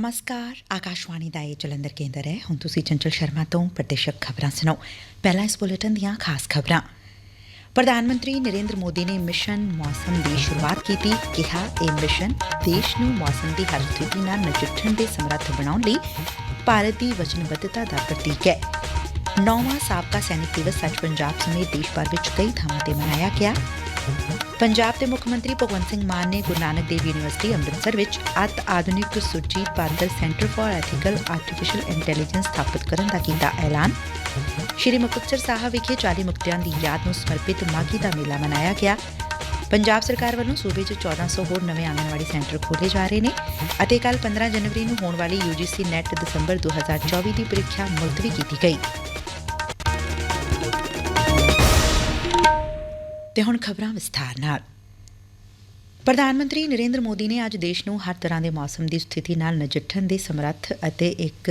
ਨਮਸਕਾਰ ਆਕਾਸ਼ਵਾਣੀ ਦਾ ਇਹ ਜਲੰਧਰ ਕੇਂਦਰ ਹੈ ਹੁਣ ਤੁਸੀਂ ਚੰਚਲ ਸ਼ਰਮਾ ਤੋਂ ਪ੍ਰਦੇਸ਼ਕ ਖਬਰਾਂ ਸੁਣੋ ਪਹਿਲਾਂ ਇਸ ਬੁਲੇਟਿਨ ਦੀਆਂ ਖਾਸ ਖਬਰਾਂ ਪ੍ਰਧਾਨ ਮੰਤਰੀ ਨਰਿੰਦਰ ਮੋਦੀ ਨੇ ਮਿਸ਼ਨ ਮੌਸਮ ਦੀ ਸ਼ੁਰੂਆਤ ਕੀਤੀ ਕਿਹਾ ਇਹ ਮਿਸ਼ਨ ਦੇਸ਼ ਨੂੰ ਮੌਸਮ ਦੀ ਹਰ ਸਥਿਤੀ ਨਾਲ ਨਜਿੱਠਣ ਦੇ ਸਮਰੱਥ ਬਣਾਉਣ ਲਈ ਭਾਰਤ ਦੀ ਵਚਨਬੱਧਤਾ ਦਾ ਪ੍ਰਤੀਕ ਹੈ ਨੌਵਾਂ ਸਾਬਕਾ ਸੈਨਿਕ ਦਿਵਸ ਅੱਜ ਪੰਜਾਬ ਸਮੇਤ ਦੇਸ਼ ਭਰ ਵਿੱਚ ਕਈ ਥਾਵਾਂ ਤੇ ਮਨਾਇਆ ਗਿਆ ਪੰਜਾਬ ਦੇ ਮੁੱਖ ਮੰਤਰੀ ਭਗਵੰਤ ਸਿੰਘ ਮਾਨ ਨੇ ਗੁਰੂ ਨਾਨਕ ਦੇਵ ਯੂਨੀਵਰਸਿਟੀ ਅੰਮ੍ਰਿਤਸਰ ਵਿੱਚ ਅਤ ਆਧੁਨਿਕ Surjit Badal centre for ethical artificial intelligence ਸਥਾਪਿਤ ਕਰਨ ਦਾ ਕੀਤਾ ਐਲਾਨ। ਸ਼੍ਰੀ ਮੁਕਤਸਰ ਸਾਹਿਬ ਵਿਖੇ 40 ਮੁਕਤਿਆਂ ਦੀ ਯਾਦ ਨੂੰ ਸਮਰਪਿਤ ਮਾਘੀ ਦਾ ਮੇਲਾ ਮਨਾਇਆ ਗਿਆ। ਪੰਜਾਬ ਸਰਕਾਰ ਵੱਲੋਂ ਸੂਬੇ 'ਚ 1400 ਹੋਰ ਨਵੇਂ ਆਂਗਣਵਾੜੀ ਸੈਂਟਰ ਖੋਲ੍ਹੇ ਜਾ ਰਹੇ ਨੇ ਅਤੇ ਕੱਲ 15 ਜਨਵਰੀ ਨੂੰ ਹੋਣ ਵਾਲੀ UGC ਨੈਟ ਦਸੰਬਰ 2024 ਦੀ ਪ੍ਰੀਖਿਆ ਮੁਲਤਵੀ ਕੀਤੀ ਗਈ। ਤੇ ਹੁਣ ਖਬਰਾਂ ਵਿਸਥਾਰ ਨਾਲ ਪ੍ਰਧਾਨ ਮੰਤਰੀ ਨਰਿੰਦਰ ਮੋਦੀ ਨੇ ਅੱਜ ਦੇਸ਼ ਨੂੰ ਹਰ ਤਰ੍ਹਾਂ ਦੇ ਮੌਸਮ ਦੀ ਸਥਿਤੀ ਨਾਲ ਨਜਿੱਠਣ ਦੇ ਸਮਰੱਥ ਅਤੇ ਇੱਕ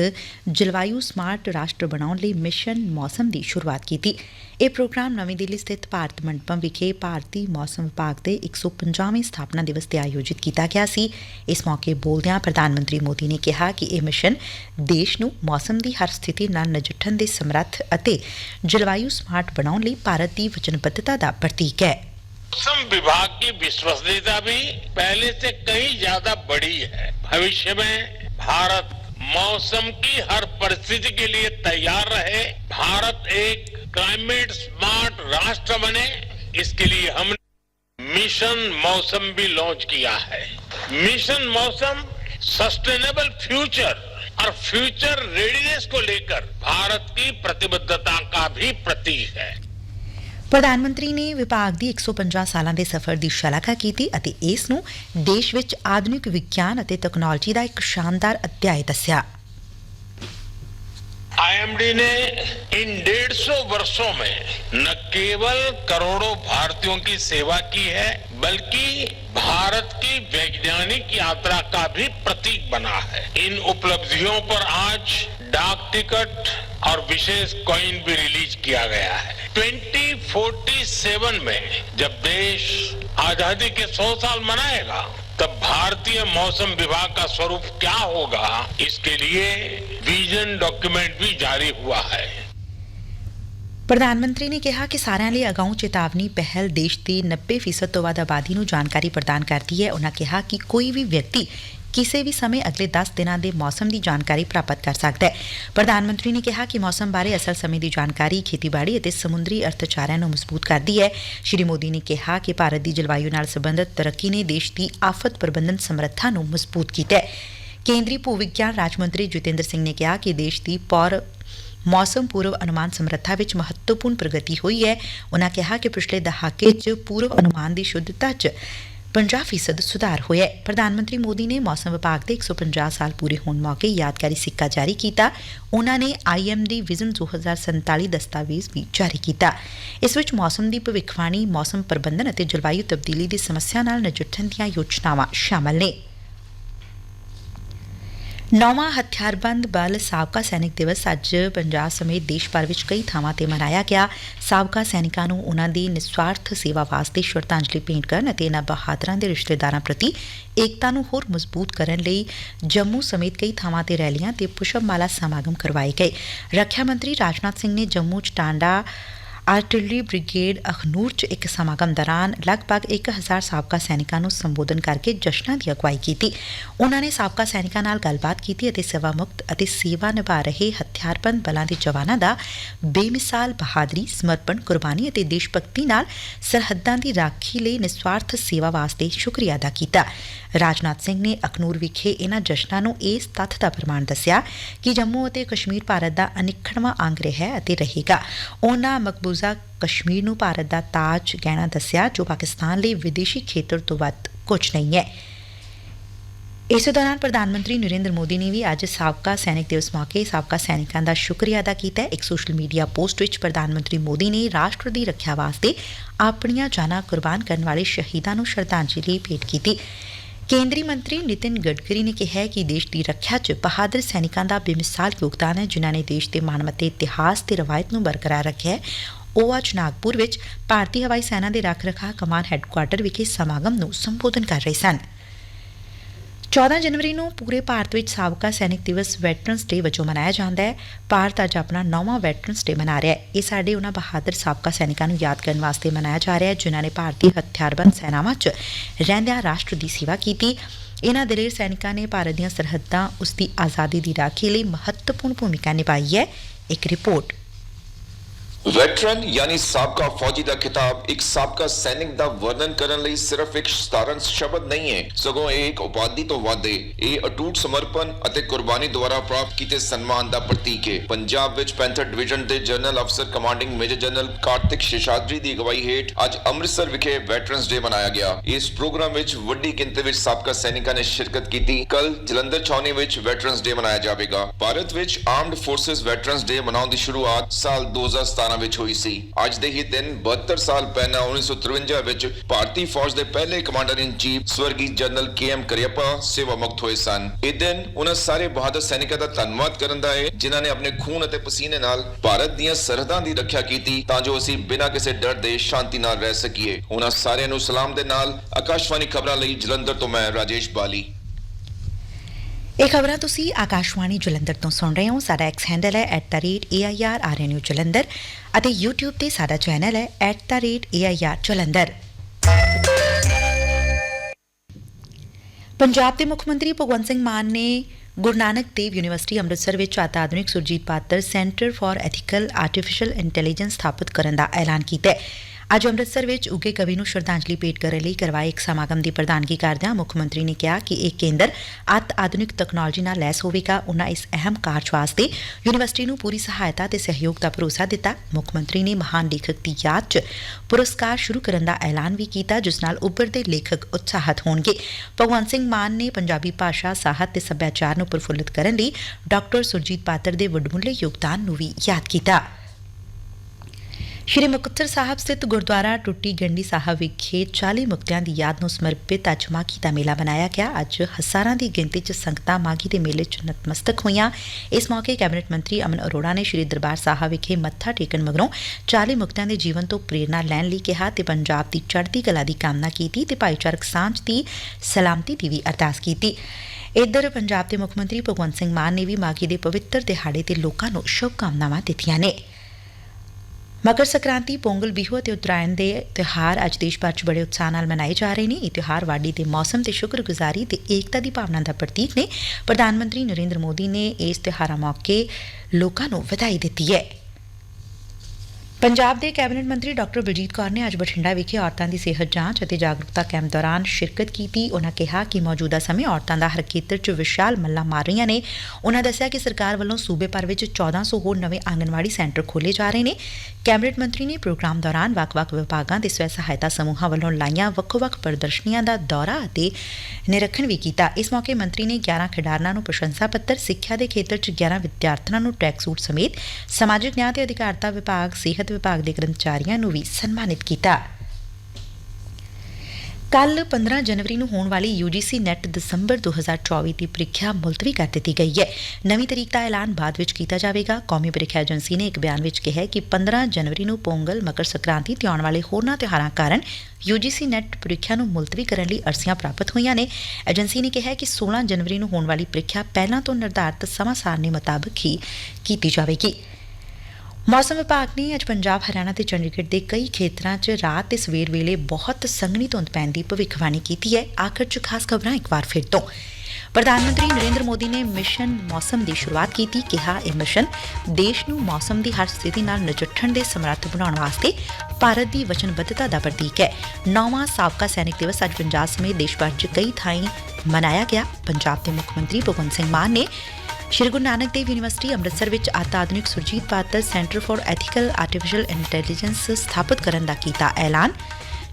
ਜਲਵਾਯੂ ਸਮਾਰਟ ਰਾਸ਼ਟਰ ਬਣਾਉਣ ਲਈ ਮਿਸ਼ਨ ਮੌਸਮ ਦੀ ਸ਼ੁਰੂਆਤ ਕੀਤੀ। ਇਹ ਪ੍ਰੋਗਰਾਮ ਨਵੀਂ ਦਿੱਲੀ ਸਥਿਤ ਭਾਰਤ ਮੰਡਪਮ ਵਿਖੇ ਭਾਰਤੀ ਮੌਸਮ ਵਿਭਾਗ ਦੇ 150ਵੇਂ ਸਥਾਪਨਾ ਦਿਵਸ ਤੇ ਆਯੋਜਿਤ ਕੀਤਾ ਗਿਆ ਸੀ। ਇਸ ਮੌਕੇ ਬੋਲਦਿਆਂ ਪ੍ਰਧਾਨ ਮੰਤਰੀ ਮੋਦੀ ਨੇ ਕਿਹਾ ਕਿ ਇਹ ਮਿਸ਼ਨ ਦੇਸ਼ ਨੂੰ ਮੌਸਮ ਦੀ ਹਰ ਸਥਿਤੀ ਨਾਲ ਨਜਿੱਠਣ ਦੇ ਸਮਰੱਥ ਅਤੇ ਜਲਵਾਯੂ ਸਮਾਰਟ ਬਣਾਉਣ ਲਈ ਭਾਰਤ ਦੀ ਵਚਨਬੱਧਤਾ ਦਾ ਪ੍ਰਤੀਕ ਹੈ। मौसम विभाग की विश्वसनीयता भी पहले से कहीं ज़्यादा बढ़ी है। भविष्य में भारत मौसम की हर परिस्थिति के लिए तैयार रहे। भारत एक क्लाइमेट स्मार्ट राष्ट्र बने। इसके लिए हमने मिशन मौसम भी लॉन्च किया है। मिशन मौसम सस्टेनेबल फ्यूचर और फ्यूचर रेडीनेस को लेकर भारत की प्रतिबद्धता का भी प्रतीक है। ਪ੍ਰਧਾਨ ਮੰਤਰੀ ਨੇ ਵਿਭਾਗ ਦੀ 150 ਸਾਲਾਂ ਦੇ ਸਫ਼ਰ ਦੀ ਸ਼ਲਾਘਾ ਕੀਤੀ ਅਤੇ ਇਸ ਨੂੰ ਦੇਸ਼ ਵਿੱਚ ਆਧੁਨਿਕ ਵਿਗਿਆਨ ਅਤੇ ਤਕਨਾਲੋਜੀ ਦਾ ਇੱਕ ਸ਼ਾਨਦਾਰ ਅਧਿਆਇ ਦੱਸਿਆ आईएमडी ने इन डेढ़ सौ वर्षों में न केवल करोड़ों भारतीयों की सेवा की है बल्कि भारत की वैज्ञानिक यात्रा का भी प्रतीक बना है इन उपलब्धियों पर आज डाक टिकट और विशेष कॉइन भी रिलीज किया गया है 2047 में जब देश आजादी के 100 साल मनाएगा तब भारतीय मौसम विभाग का स्वरूप क्या होगा इसके लिए विजन डॉक्यूमेंट भी जारी हुआ है ਪ੍ਰਧਾਨ ਮੰਤਰੀ ਨੇ ਕਿਹਾ ਕਿ ਸਾਰਿਆਂ ਲਈ ਅਗਾਊਂ ਚੇਤਾਵਨੀ ਪਹਿਲ ਦੇਸ਼ ਦੀ 90% ਤੋਂ ਵੱਧ ਆਬਾਦੀ ਨੂੰ ਜਾਣਕਾਰੀ ਪ੍ਰਦਾਨ ਕਰਦੀ ਹੈ ਉਹਨਾਂ ਕਿਹਾ ਕਿ ਕੋਈ ਵੀ ਵਿਅਕਤੀ ਕਿਸੇ ਵੀ ਸਮੇਂ ਅਗਲੇ 10 ਦਿਨਾਂ ਦੇ ਮੌਸਮ ਦੀ ਜਾਣਕਾਰੀ ਪ੍ਰਾਪਤ ਕਰ ਸਕਦਾ ਹੈ। ਪ੍ਰਧਾਨ ਮੰਤਰੀ ਨੇ ਕਿਹਾ ਕਿ ਮੌਸਮ ਬਾਰੇ ਅਸਲ ਸਮੇਂ ਦੀ ਜਾਣਕਾਰੀ ਖੇਤੀਬਾੜੀ ਅਤੇ ਸਮੁੰਦਰੀ ਅਰਥਚਾਰਿਆਂ ਨੂੰ ਮਜ਼ਬੂਤ ਕਰਦੀ ਹੈ। ਸ਼੍ਰੀ ਮੋਦੀ ਨੇ ਕਿਹਾ ਕਿ ਭਾਰਤ ਦੀ ਜਲਵਾਯੂ ਨਾਲ ਸੰਬੰਧਿਤ ਤਰੱਕੀ ਨੇ ਦੇਸ਼ ਦੀ ਆਫਤ ਪ੍ਰਬੰਧਨ ਸਮਰੱਥਾ ਨੂੰ ਮਜ਼ਬੂਤ ਕੀਤਾ ਹੈ। ਕੇਂਦਰੀ ਭੂ ਵਿਗਿਆਨ ਰਾਜ ਮੰਤਰੀ ਜਤਿੰਦਰ ਸਿੰਘ ਨੇ ਕਿਹਾ ਕਿ ਦੇਸ਼ ਦੀ ਪੌਰ ਮੌਸਮ ਪੂਰਵ ਅਨੁਮਾਨ ਸਮਰੱਥਾ ਵਿੱਚ ਮਹੱਤਵਪੂਰਨ ਪ੍ਰਗਤੀ ਹੋਈ ਹੈ। ਉਹਨਾਂ ਕਿਹਾ ਕਿ ਪਿਛਲੇ ਦਹਾਕੇ 'ਚ ਪੂਰਵ ਅਨੁਮਾਨ ਦੀ ਸ਼ੁੱਧਤਾ 'ਚ 50% ਸੁਧਾਰ ਹੋਇਆ ਹੈ। ਪ੍ਰਧਾਨ ਮੰਤਰੀ ਮੋਦੀ ਨੇ ਮੌਸਮ ਵਿਭਾਗ ਦੇ 150 ਸਾਲ ਪੂਰੇ ਹੋਣ ਮੌਕੇ ਯਾਦਗਾਰੀ ਸਿੱਕਾ ਜਾਰੀ ਕੀਤਾ। ਉਹਨਾਂ ਨੇ ਆਈਐਮਡੀ ਵਿਜ਼ਨ 2047 ਦਸਤਾਵੇਜ਼ ਵੀ ਜਾਰੀ ਕੀਤਾ। ਇਸ ਵਿੱਚ ਮੌਸਮ ਦੀ ਭਵਿੱਖਬਾਣੀ, ਮੌਸਮ ਪ੍ਰਬੰਧਨ ਅਤੇ ਜਲਵਾਯੂ ਤਬਦੀਲੀ ਦੀ ਸਮੱਸਿਆ ਨਾਲ ਨਜਿੱਠਣ ਦੀਆਂ ਯੋਜਨਾਵਾਂ ਸ਼ਾਮਲ ਨੇ। ਨੌਵਾਂ ਹਥਿਆਰਬੰਦ ਬਲ ਸਾਬਕਾ ਸੈਨਿਕ ਦਿਵਸ ਅੱਜ ਪੰਜਾਬ ਸਮੇਤ ਦੇਸ਼ ਭਰ ਵਿੱਚ ਕਈ ਥਾਵਾਂ ਤੇ ਮਨਾਇਆ ਗਿਆ। ਸਾਬਕਾ ਸੈਨਿਕਾਂ ਨੂੰ ਉਨ੍ਹਾਂ ਦੀ ਨਿਸਵਾਰਥ ਸੇਵਾ ਵਾਸਤੇ ਸ਼ਰਧਾਂਜਲੀ ਭੇਂਟ ਕਰਨ ਅਤੇ ਇਨ੍ਹਾਂ ਬਹਾਦਰਾਂ ਦੇ ਰਿਸ਼ਤੇਦਾਰਾਂ ਪ੍ਰਤੀ ਏਕਤਾ ਨੂੰ ਹੋਰ ਮਜ਼ਬੂਤ ਕਰਨ ਲਈ ਜੰਮੂ ਸਮੇਤ ਕਈ ਥਾਵਾਂ ਤੇ ਰੈਲੀਆਂ ਤੇ ਪੁਸ਼ਪਮਾਲਾ ਸਮਾਗਮ ਕਰਵਾਏ ਗਏ। ਰੱਖਿਆ ਮੰਤਰੀ ਰਾਜਨਾਥ ਸਿੰਘ ਨੇ ਜੰਮੂ ਚ ਟਾਂਡਾ ਆਰਟਿਲਰੀ ਬ੍ਰਿਗੇਡ ਅਖਨੂਰ 'ਚ ਇੱਕ ਸਮਾਗਮ ਦੌਰਾਨ ਲਗਭਗ 1000 ਸਾਬਕਾ ਸੈਨਿਕਾਂ ਨੂੰ ਸੰਬੋਧਨ ਕਰਕੇ ਜਸ਼ਨਾਂ ਦੀ ਅਗਵਾਈ ਕੀਤੀ। ਉਹਨਾਂ ਨੇ ਸਾਬਕਾ ਸੈਨਿਕਾਂ ਨਾਲ ਗੱਲਬਾਤ ਕੀਤੀ ਅਤੇ ਸੇਵਾ ਮੁਕਤ ਅਤੇ ਸੇਵਾ ਨਿਭਾ ਰਹੇ ਹਥਿਆਰਬੰਦ ਬਲਾਂ ਦੇ ਜਵਾਨਾਂ ਦਾ ਬੇਮਿਸਾਲ ਬਹਾਦਰੀ, ਸਮਰਪਣ, ਕੁਰਬਾਨੀ ਅਤੇ ਦੇਸ਼ ਭਗਤੀ ਨਾਲ ਸਰਹੱਦਾਂ ਦੀ ਰਾਖੀ ਲਈ ਨਿਸਵਾਰਥ ਸੇਵਾ ਵਾਸਤੇ ਸ਼ੁਕਰੀਆ ਅਦਾ ਕੀਤਾ। ਰਾਜਨਾਥ ਸਿੰਘ ਨੇ ਅਖਨੂਰ ਵਿਖੇ ਇਹਨਾਂ ਜਸ਼ਨਾਂ ਨੂੰ ਇਸ ਤੱਥ ਦਾ ਪ੍ਰਮਾਣ ਦੱਸਿਆ ਕਿ ਜੰਮੂ ਅਤੇ ਕਸ਼ਮੀਰ ਭਾਰਤ ਦਾ ਅਨਿੱਖੜਵਾਂ ਅੰਗ ਰਿਹਾ ਅਤੇ ਰਹੇਗਾ। ਉਹਨਾਂ ਮਕਬੂਜ਼ਾ ਕਸ਼ਮੀਰ ਨੂੰ ਭਾਰਤ ਦਾ ਤਾਜ ਗਹਿਣਾ ਦੱਸਿਆ, ਜੋ ਪਾਕਿਸਤਾਨ ਲਈ ਵਿਦੇਸ਼ੀ ਖੇਤਰ ਤੋਂ ਵੱਧ ਕੁਝ ਨਹੀਂ ਹੈ। ਇਸੇ ਦੌਰਾਨ ਪ੍ਰਧਾਨ ਮੰਤਰੀ ਨਰਿੰਦਰ ਮੋਦੀ ਨੇ ਵੀ ਅੱਜ ਸਾਬਕਾ ਸੈਨਿਕ ਦਿਵਸ ਮੌਕੇ ਸਾਬਕਾ ਸੈਨਿਕਾਂ ਦਾ ਸ਼ੁਕਰੀਆ ਅਦਾ ਕੀਤਾ ਇੱਕ ਸੋਸ਼ਲ ਮੀਡੀਆ ਪੋਸਟ ਵਿੱਚ ਪ੍ਰਧਾਨ ਮੰਤਰੀ ਮੋਦੀ ਨੇ ਰਾਸ਼ਟਰ ਦੀ ਰੱਖਿਆ ਵਾਸਤੇ ਆਪਣੀਆਂ ਜਾਨਾਂ ਕੁਰਬਾਨ ਕਰਨ ਵਾਲੇ ਸ਼ਹੀਦਾਂ ਨੂੰ ਸ਼ਰਧਾਂਜਲੀ ਭੇਟ ਕੀਤੀ। ਕੇਂਦਰੀ ਮੰਤਰੀ ਨਿਤਿਨ ਗਡਕਰੀ ਨੇ ਕਿਹਾ ਕਿ ਦੇਸ਼ ਦੀ ਰੱਖਿਆ 'ਚ ਬਹਾਦਰ ਸੈਨਿਕਾਂ ਦਾ ਬੇਮਿਸਾਲ ਯੋਗਦਾਨ ਹੈ, ਜਿਨ੍ਹਾਂ ਨੇ ਦੇਸ਼ ਦੇ ਮਾਨਵਤੇ, ਇਤਿਹਾਸ ਤੇ ਰਵਾਇਤ ਨੂੰ ਬਰਕਰਾਰ ਰੱਖਿਆ ਉਹ ਅੱਜ ਨਾਗਪੁਰ ਵਿੱਚ ਭਾਰਤੀ ਹਵਾਈ ਸੈਨਾ ਦੇ ਰੱਖ ਰਖਾਅ ਕਮਾਨ ਹੈੱਡਕੁਆਰਟਰ ਵਿਖੇ ਸਮਾਗਮ ਨੂੰ ਸੰਬੋਧਨ ਕਰ ਰਹੇ ਸਨ। 14 ਜਨਵਰੀ ਨੂੰ ਪੂਰੇ ਭਾਰਤ ਵਿੱਚ ਸਾਬਕਾ ਸੈਨਿਕ ਦਿਵਸ ਵੈਟਰਨਸ ਡੇ ਵਜੋਂ ਮਨਾਇਆ ਜਾਂਦਾ ਹੈ। ਭਾਰਤ ਅੱਜ ਆਪਣਾ ਨੌਵਾਂ ਵੈਟਰਨਸ ਡੇ ਮਨਾ ਰਿਹਾ ਹੈ। ਇਹ ਸਾਡੇ ਉਹਨਾਂ ਬਹਾਦਰ ਸਾਬਕਾ ਸੈਨਿਕਾਂ ਨੂੰ ਯਾਦ ਕਰਨ ਵਾਸਤੇ ਮਨਾਇਆ ਜਾ ਰਿਹਾ ਹੈ, ਜਿਨ੍ਹਾਂ ਨੇ ਭਾਰਤੀ ਹਥਿਆਰਬੰਦ ਸੈਨਾਵਾਂ 'ਚ ਰਹਿੰਦਿਆਂ ਰਾਸ਼ਟਰ ਦੀ ਸੇਵਾ ਕੀਤੀ। ਇਹਨਾਂ ਦਲੇਰ ਸੈਨਿਕਾਂ ਨੇ ਭਾਰਤ ਦੀਆਂ ਸਰਹੱਦਾਂ ਉਸ ਦੀ ਆਜ਼ਾਦੀ ਦੀ ਰਾਖੀ ਲਈ ਮਹੱਤਵਪੂਰਨ ਭੂਮਿਕਾ ਨਿਭਾਈ ਹੈ। ਇੱਕ ਰਿਪੋਰਟ। ਵੈਟਰਨ ਯਾਨੀ ਸਾਬਕਾ ਫੌਜੀ ਦਾ ਖਿਤਾਬ, ਇੱਕ ਸਾਬਕਾ ਸੈਨਿਕ ਦਾ ਵਰਣਨ ਕਰਨ ਲਈ ਸਿਰਫ ਇੱਕ ਸਧਾਰਨ ਸ਼ਬਦ ਨਹੀਂ ਹੈ, ਸਗੋਂ ਇਹ ਇੱਕ ਉਪਾਧੀ ਤੋਂ ਵੱਧ। ਇਹ ਅਟੂਟ ਸਮਰਪਣ ਅਤੇ ਕੁਰਬਾਨੀ ਦੁਆਰਾ ਪ੍ਰਾਪਤ ਕੀਤੇ ਸਨਮਾਨ ਦਾ ਪ੍ਰਤੀਕ ਹੈ। ਪੰਜਾਬ ਵਿੱਚ ਪੈਂਥਰ ਡਿਵੀਜ਼ਨ ਦੇ ਜਨਰਲ ਅਫਸਰ commanding major general Kartik Seshadri ਦੀ ਅਗਵਾਈ ਹੇਠ ਅੱਜ ਅੰਮ੍ਰਿਤਸਰ ਵਿਖੇ ਵੈਟਰਨਸ ਡੇ ਮਨਾਇਆ ਗਿਆ। ਇਸ ਪ੍ਰੋਗਰਾਮ ਵਿੱਚ ਵੱਡੀ ਗਿਣਤੀ ਵਿੱਚ ਸਾਬਕਾ ਸੈਨਿਕਾਂ ਨੇ ਸ਼ਿਰਕਤ ਕੀਤੀ। ਕੱਲ ਜਲੰਧਰ ਛਾਉਣੀ ਵਿੱਚ ਵੈਟਰਨਸ ਡੇ ਮਨਾਇਆ ਜਾਵੇਗਾ। ਭਾਰਤ ਵਿੱਚ ਆਰਮਡ ਫੋਰਸਸ ਵੈਟਰਨਸ ਡੇ ਮਨਾਉਣ ਦੀ ਸ਼ੁਰੂਆਤ ਸਾਲ 2017 ਵਿੱਚ ਹੋਈ ਸੀ। ਅੱਜ ਦੇ ਹੀ ਦਿਨ 72 ਸਾਲ ਪਹਿਲਾਂ 1953 ਵਿੱਚ ਭਾਰਤੀ ਫੌਜ ਦੇ ਪਹਿਲੇ ਕਮਾਂਡਰ ਇਨ ਚੀਫ ਸਵਰਗੀ ਜਨਰਲ ਕੇ ਐਮ ਸੇਵਾ ਮੁਕਤ ਹੋਏ ਸਨ। ਇਹ ਦਿਨ ਉਹਨਾਂ ਸਾਰੇ ਬਹਾਦਰ ਸੈਨਿਕਾਂ ਦਾ ਧੰਨਵਾਦ ਕਰਨ ਦਾ ਹੈ ਜਿਨ੍ਹਾਂ ਨੇ ਆਪਣੇ ਖੂਨ ਅਤੇ ਪਸੀਨੇ ਨਾਲ ਭਾਰਤ ਦੀਆਂ ਸਰਹੱਦਾਂ ਦੀ ਰੱਖਿਆ ਕੀਤੀ ਤਾਂ ਜੋ ਅਸੀਂ ਬਿਨਾਂ ਕਿਸੇ ਡਰ ਦੇ ਸ਼ਾਂਤੀ ਨਾਲ ਰਹਿ ਸਕੀਏ। ਉਹਨਾਂ ਸਾਰਿਆਂ ਨੂੰ ਸਲਾਮ ਦੇ ਨਾਲ, ਆਕਾਸ਼ਵਾਣੀ ਖਬਰਾਂ ਲਈ ਜਲੰਧਰ ਤੋਂ ਮੈਂ ਰਾਜੇਸ਼ ਬਾਲੀ। ਇਹ ਖਬਰਾਂ ਤੁਸੀਂ ਆਕਾਸ਼ਵਾਣੀ ਜਲੰਧਰ ਤੋਂ ਸੁਣ ਰਹੇ ਹੋ। ਸਾਡਾ ਐਕਸ ਹੈਂਡਲ ਹੈ @airrnu ਜਲੰਧਰ ਅਤੇ YouTube ਤੇ ਸਾਡਾ ਚੈਨਲ ਹੈ @air ਜਲੰਧਰ। ਪੰਜਾਬ ਦੇ ਮੁੱਖ ਮੰਤਰੀ ਭਗਵੰਤ ਸਿੰਘ ਮਾਨ ਨੇ ਗੁਰੂ ਨਾਨਕ ਦੇਵ ਯੂਨੀਵਰਸਿਟੀ ਅੰਮ੍ਰਿਤਸਰ ਵਿੱਚ ਅਤਿ ਆਧੁਨਿਕ Surjit Patar centre for ethical artificial intelligence ਸਥਾਪਿਤ ਕਰਨ ਦਾ ਐਲਾਨ ਕੀਤਾ ਹੈ। ਅੱਜ ਅੰਮ੍ਰਿਤਸਰ ਵਿੱਚ ਉੱਗੇ ਕਵੀ ਨੂੰ ਸ਼ਰਧਾਂਜਲੀ ਭੇਟ ਕਰਨ ਲਈ ਕਰਵਾਏ ਇੱਕ ਸਮਾਗਮ ਦੀ ਪ੍ਰਧਾਨਗੀ ਕਰਦਿਆਂ ਮੁੱਖ ਮੰਤਰੀ ਨੇ ਕਿਹਾ ਕਿ ਇਹ ਕੇਂਦਰ ਅਤ ਆਧੁਨਿਕ ਤਕਨਾਲੋਜੀ ਨਾਲ ਲੈਸ ਹੋਵੇਗਾ। ਉਹਨਾਂ ਇਸ ਅਹਿਮ ਕਾਰਜ ਵਾਸਤੇ ਯੂਨੀਵਰਸਿਟੀ ਨੂੰ ਪੂਰੀ ਸਹਾਇਤਾ ਤੇ ਸਹਿਯੋਗ ਦਾ ਭਰੋਸਾ ਦਿੱਤਾ। ਮੁੱਖ ਮੰਤਰੀ ਨੇ ਮਹਾਨ ਲੇਖਕ ਦੀ ਯਾਦ 'ਚ ਪੁਰਸਕਾਰ ਸ਼ੁਰੂ ਕਰਨ ਦਾ ਐਲਾਨ ਵੀ ਕੀਤਾ, ਜਿਸ ਨਾਲ ਉੱਭਰਦੇ ਲੇਖਕ ਉਤਸ਼ਾਹਤ ਹੋਣਗੇ। ਭਗਵੰਤ ਸਿੰਘ ਮਾਨ ਨੇ ਪੰਜਾਬੀ ਭਾਸ਼ਾ, ਸਾਹਿਤ ਤੇ ਸੱਭਿਆਚਾਰ ਨੂੰ ਪ੍ਰਫੁੱਲਿਤ ਕਰਨ ਲਈ ਡਾਕਟਰ ਸੁਰਜੀਤ ਪਾਤਰ ਦੇ ਵੱਡਮੁੱਲੇ ਯੋਗਦਾਨ ਨੂੰ ਵੀ ਯਾਦ ਕੀਤਾ। ਸ਼੍ਰੀ ਮੁਕਤਸਰ ਸਾਹਿਬ ਸਥਿਤ ਗੁਰਦੁਆਰਾ ਟੁੱਟੀ ਗੰਡੀ ਸਾਹਿਬ ਵਿਖੇ 40 ਮੁਕਤਿਆਂ ਦੀ ਯਾਦ ਨੂੰ ਸਮਰਪਿਤ ਅੱਜ ਮਾਘੀ ਦਾ ਮੇਲਾ ਮਨਾਇਆ ਗਿਆ। ਅੱਜ ਹਜ਼ਾਰਾਂ ਦੀ ਗਿਣਤੀ 'ਚ ਸੰਗਤਾਂ ਮਾਘੀ ਦੇ ਮੇਲੇ 'ਚ ਨਤਮਸਤਕ ਹੋਈਆਂ। ਇਸ ਮੌਕੇ ਕੈਬਨਿਟ ਮੰਤਰੀ ਅਮਨ ਅਰੋੜਾ ਨੇ ਸ਼੍ਰੀ ਦਰਬਾਰ ਸਾਹਿਬ ਵਿਖੇ ਮੱਥਾ ਟੇਕਣ ਮਗਰੋਂ 40 ਮੁਕਤਿਆਂ ਦੇ ਜੀਵਨ ਤੋਂ ਪ੍ਰੇਰਣਾ ਲੈਣ ਲਈ ਕਿਹਾ ਤੇ ਪੰਜਾਬ ਦੀ ਚੜ੍ਹਦੀ ਕਲਾ ਦੀ ਕਾਮਨਾ ਕੀਤੀ ਤੇ ਭਾਈਚਾਰਕ ਸਾਂਝ ਦੀ ਸਲਾਮਤੀ ਦੀ ਵੀ ਅਰਦਾਸ ਕੀਤੀ। ਇਧਰ ਪੰਜਾਬ ਦੇ ਮੁੱਖ ਮੰਤਰੀ ਭਗਵੰਤ ਸਿੰਘ ਮਾਨ ਨੇ ਵੀ ਮਾਘੀ ਦੇ ਪਵਿੱਤਰ ਦਿਹਾੜੇ ਤੇ ਲੋਕਾਂ ਨੂੰ ਸ਼ੁਭਕਾਮਨਾਵਾਂ ਦਿੱਤੀਆਂ ਨੇ। ਮਕਰ ਸੰਕ੍ਰਾਂਤੀ, ਪੋਂਗਲ, ਬਿਹੂ ਅਤੇ ਉਤਰਾਇਣ ਦੇ ਤਿਉਹਾਰ ਅੱਜ ਦੇਸ਼ ਭਰ 'ਚ ਬੜੇ ਉਤਸ਼ਾਹ ਨਾਲ ਮਨਾਏ ਜਾ ਰਹੇ ਨੇ। ਇਹ ਤਿਉਹਾਰ ਵਾਢੀ ਦੇ ਮੌਸਮ ਤੇ ਸ਼ੁਕਰਗੁਜ਼ਾਰੀ ਤੇ ਏਕਤਾ ਦੀ ਭਾਵਨਾ ਦਾ ਪ੍ਰਤੀਕ ਨੇ। ਪ੍ਰਧਾਨ ਮੰਤਰੀ ਨਰਿੰਦਰ ਮੋਦੀ ਨੇ ਇਸ ਤਿਉਹਾਰਾਂ ਮੌਕੇ ਲੋਕਾਂ ਨੂੰ ਵਧਾਈ ਦਿੱਤੀ ਹੈ। ਪੰਜਾਬ ਦੇ ਕੈਬਨਿਟ ਮੰਤਰੀ ਡਾਕਟਰ ਬਲਜੀਤ ਕੌਰ ਨੇ ਅੱਜ ਬਠਿੰਡਾ ਵਿਖੇ ਔਰਤਾਂ ਦੀ ਸਿਹਤ ਜਾਂਚ ਅਤੇ ਜਾਗਰੂਕਤਾ ਕੈਂਪ ਦੌਰਾਨ ਸ਼ਿਰਕਤ ਕੀਤੀ। ਉਹਨਾਂ ਕਿਹਾ ਕਿ ਮੌਜੂਦਾ ਸਮੇਂ ਔਰਤਾਂ ਦਾ ਹਰ ਖੇਤਰ 'ਚ ਵਿਸ਼ਾਲ ਮੱਲਾ ਮਾਰ ਰਹੀਆਂ ਨੇ। ਉਹਨਾਂ ਦੱਸਿਆ ਕਿ ਸਰਕਾਰ ਵੱਲੋਂ ਸੂਬੇ ਭਰ ਵਿੱਚ 1400 ਹੋਰ ਨਵੇਂ ਆਂਗਣਵਾੜੀ ਸੈਂਟਰ ਖੋਲੇ ਜਾ ਰਹੇ ਨੇ। ਕੈਬਨਿਟ ਮੰਤਰੀ ਨੇ ਪ੍ਰੋਗਰਾਮ ਦੌਰਾਨ ਵੱਖ-ਵੱਖ ਵਿਭਾਗਾਂ ਦੇ ਸਵੈ ਸਹਾਇਤਾ ਸਮੂਹਾਂ ਵੱਲੋਂ ਲਾਈਆਂ ਵੱਖ-ਵੱਖ ਪ੍ਰਦਰਸ਼ਨੀਆਂ ਦਾ ਦੌਰਾ ਅਤੇ ਨਿਰੀਖਣ ਵੀ ਕੀਤਾ। ਇਸ ਮੌਕੇ ਮੰਤਰੀ ਨੇ 11 ਖਿਡਾਰਨਾਂ ਨੂੰ ਪ੍ਰਸ਼ੰਸਾ ਪੱਤਰ, ਸਿੱਖਿਆ ਦੇ ਖੇਤਰ 'ਚ 11 ਵਿਦਿਆਰਥਣਾਂ ਨੂੰ ਟਰੈਕ ਸੂਟ ਸਮੇਤ ਸਮਾਜਿਕ ਨਿਆਂ ਤੇ ਅਧਿਕਾਰਤਾ ਵਿਭਾਗ, ਸਿਹਤ ਵਿਭਾਗ ਦੇ ਕਰਮਚਾਰੀਆਂ ਨੂੰ ਵੀ ਸਨਮਾਨਿਤ ਕੀਤਾ। ਕੱਲ 15 ਜਨਵਰੀ ਨੂੰ ਹੋਣ ਵਾਲੀ UGC ਨੈਟ ਦਸੰਬਰ 2024 ਦੀ ਪ੍ਰੀਖਿਆ ਮੁਲਤਵੀ ਕਰ ਦਿੱਤੀ ਗਈ ਹੈ। ਨਵੀਂ ਤਰੀਕ ਦਾ ਐਲਾਨ ਬਾਅਦ ਵਿੱਚ ਕੀਤਾ ਜਾਵੇਗਾ। ਕੌਮੀ ਪ੍ਰੀਖਿਆ ਏਜੰਸੀ ਨੇ ਇੱਕ ਬਿਆਨ ਵਿੱਚ ਕਿਹਾ ਕਿ 15 ਜਨਵਰੀ ਨੂੰ ਪੋਂਗਲ, ਮਕਰ ਸੰਕ੍ਰਾਂਤੀ ਤੇ ਆਉਣ ਵਾਲੇ ਹੋਰਨਾਂ ਤਿਉਹਾਰਾਂ ਕਾਰਨ UGC ਨੈਟ ਪ੍ਰੀਖਿਆ ਨੂੰ ਮੁਲਤਵੀ ਕਰਨ ਲਈ ਅਰਜ਼ੀਆਂ ਪ੍ਰਾਪਤ ਹੋਈਆਂ ਨੇ। ਏਜੰਸੀ ਨੇ ਕਿਹਾ ਕਿ 16 ਜਨਵਰੀ ਨੂੰ ਹੋਣ ਵਾਲੀ ਪ੍ਰੀਖਿਆ ਪਹਿਲਾਂ ਤੋਂ ਨਿਰਧਾਰਤ ਸਮਾਂ ਸਾਰਣੀ ਮੁਤਾਬਕ ਹੀ ਕੀਤੀ ਜਾਵੇਗੀ। ਮੌਸਮ ਵਿਭਾਗ ਨੇ ਅੱਜ ਪੰਜਾਬ, ਹਰਿਆਣਾ ਤੇ ਚੰਡੀਗੜ੍ਹ ਦੇ ਕਈ ਖੇਤਰਾਂ 'ਚ ਰਾਤ ਤੇ ਸਵੇਰ ਵੇਲੇ ਬਹੁਤ ਸੰਘਣੀ ਧੁੰਦ ਪੈਣ ਦੀ ਭਵਿੱਖਬਾਣੀ ਕੀਤੀ ਹੈ। ਆਖਰ 'ਚ ਖਾਸ ਖਬਰਾਂ ਇੱਕ ਵਾਰ ਫਿਰ ਤੋਂ। ਪ੍ਰਧਾਨ ਮੰਤਰੀ ਨਰਿੰਦਰ ਮੋਦੀ ਨੇ ਮਿਸ਼ਨ ਮੌਸਮ ਦੀ ਸ਼ੁਰੂਆਤ ਕੀਤੀ, ਕਿਹਾ ਇਹ ਮਿਸ਼ਨ ਦੇਸ਼ ਨੂੰ ਮੌਸਮ ਦੀ ਹਰ ਸਥਿਤੀ ਨਾਲ ਨਜਿੱਠਣ ਦੇ ਸਮਰੱਥ ਬਣਾਉਣ ਵਾਸਤੇ ਭਾਰਤ ਦੀ ਵਚਨਬੱਧਤਾ ਦਾ ਪ੍ਰਤੀਕ ਹੈ। ਨੌਵਾਂ ਸਾਬਕਾ ਸੈਨਿਕ ਦਿਵਸ ਅੱਜ ਪੰਜਾਬ ਸਮੇਤ ਦੇਸ਼ ਭਰ 'ਚ ਕਈ ਥਾਈਂ ਮਨਾਇਆ ਗਿਆ। ਪੰਜਾਬ ਦੇ ਮੁੱਖ ਮੰਤਰੀ ਭਗਵੰਤ ਸਿੰਘ ਮਾਨ ਨੇ ਸ਼੍ਰੀ ਗੁਰੂ ਨਾਨਕ ਦੇਵ ਯੂਨੀਵਰਸਿਟੀ ਅੰਮ੍ਰਿਤਸਰ ਵਿੱਚ ਆਧੁਨਿਕ Surjit Patar centre for ethical artificial intelligence ਸਥਾਪਿਤ ਕਰਨ ਦਾ ਕੀਤਾ ਐਲਾਨ।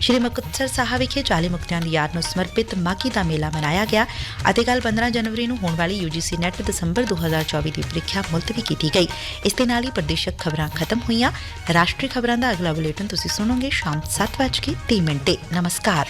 ਸ਼੍ਰੀ ਮੁਕਤਸਰ ਸਾਹਿਬ ਵਿਖੇ 40 ਮੁਕਤਿਆਂ ਦੀ ਯਾਦ ਨੂੰ ਸਮਰਪਿਤ ਮਾਘੀ ਦਾ ਮੇਲਾ ਮਨਾਇਆ ਗਿਆ ਅਤੇ ਕੱਲ 15 ਜਨਵਰੀ ਨੂੰ ਹੋਣ ਵਾਲੀ UGC ਨੈਟ ਦਸੰਬਰ 2024 ਦੀ ਪ੍ਰੀਖਿਆ ਮੁਲਤਵੀ ਕੀਤੀ ਗਈ। ਇਸ ਦੇ ਨਾਲ ਹੀ ਪ੍ਰਦੇਸ਼ਕ ਖਬਰਾਂ ਖਤਮ ਹੋਈਆਂ। ਰਾਸ਼ਟਰੀ ਖਬਰਾਂ ਦਾ ਅਗਲਾ ਬੁਲੇਟਿਨ ਤੁਸੀਂ ਸੁਣੋਗੇ ਸ਼ਾਮ 7:30 ਮਿੰਟ। ਤੇ ਨਮਸਕਾਰ।